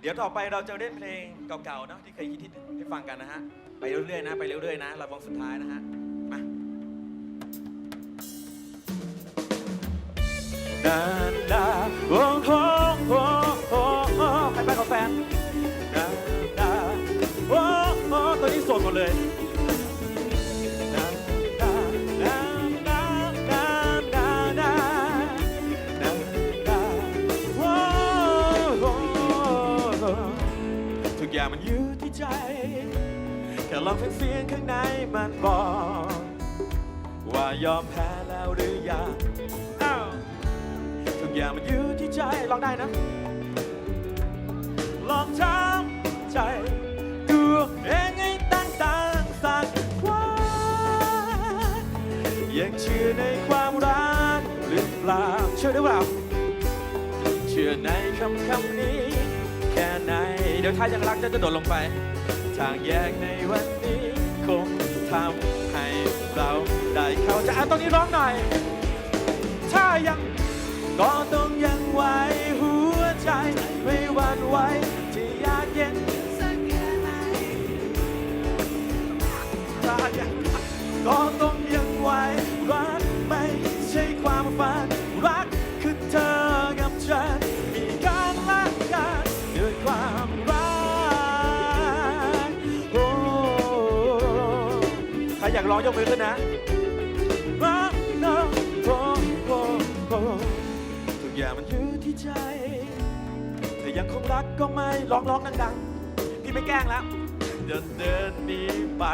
เดี๋ยวต่อไปเราจะเล่นเพลงเก่าๆเนอะที่เคยคิดที่ให้ฟังกันนะฮะ ไปเรื่อยๆนะ ไปเรื่อยๆนะเราวงสุดท้ายนะฮะ มาดาดาโอ้โหโอ้โหโอ้ใครไปกับแฟนดาดาโอ้โหตอนนี้โสดหมดเลย มันอยู่ที่ใจ แค่ลองฟังเสียงข้างในมันบอก ว่ายอมแพ้แล้วหรือยังอ้าวทุกอย่างมันอยู่ที่ใจลองได้นะ ลองทำใจดูเองให้ตั้งต่างสักว่ายังเชื่อในความรักหรือเปล่าเชื่อหรือเปล่าเชื่อในคำคำนี้แค่ไหน เดี๋ยวถ้ายังรักจะกระโดดลงไป ทางแยกในวันนี้คงทำให้เราได้เข้าใจอะตรงนี้ร้องหน่อย ถ้ายังก็ต้องยังไหวหัวใจไม่หวั่นไหวที่ยากเย็นสักแค่ไหนถ้ายังก็ต้อง รอยากร้องยกมือขึ้นนะรักนะโอ้โอ้โอ้ทุกอย่างมันอยู่ที่ใจแต่ยังคงรักก็ไม่ร้องร้องดังๆ พี่ไม่แกล้งแล้ว เดินเดินหนีไป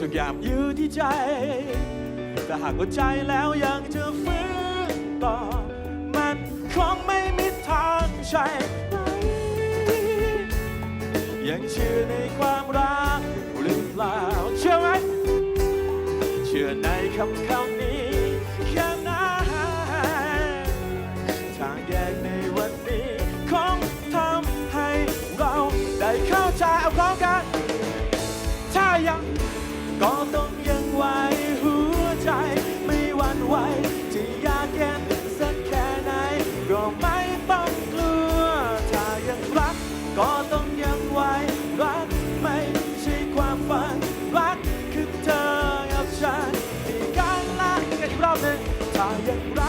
ทุกอย่างอยู่ที่ใจ แต่หากว่าใจแล้วยังจะฟื้นต่อ มันคงไม่มีทางใช่ไหมยังเชื่อในความรักหรือเป ล่าเชื่อไหมเชื่อในคำคำนี้แค่ไหนทางแยกในวันนี้คงทำให้เราได้เข้าใจเอาพร้อมกัน ถ้ายังก็ต้องยังไหวหัวใจไม่หวั่นไหวจะอยากเย็นสักแค่ไหนก็ไม่ต้องกลัวถ้ายังรักก็ 아,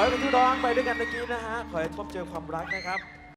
อให้เป็นที่ร้องไปด้วยกันเมื่อกี้นะฮะ ขอให้พบเจอความรักนะครับ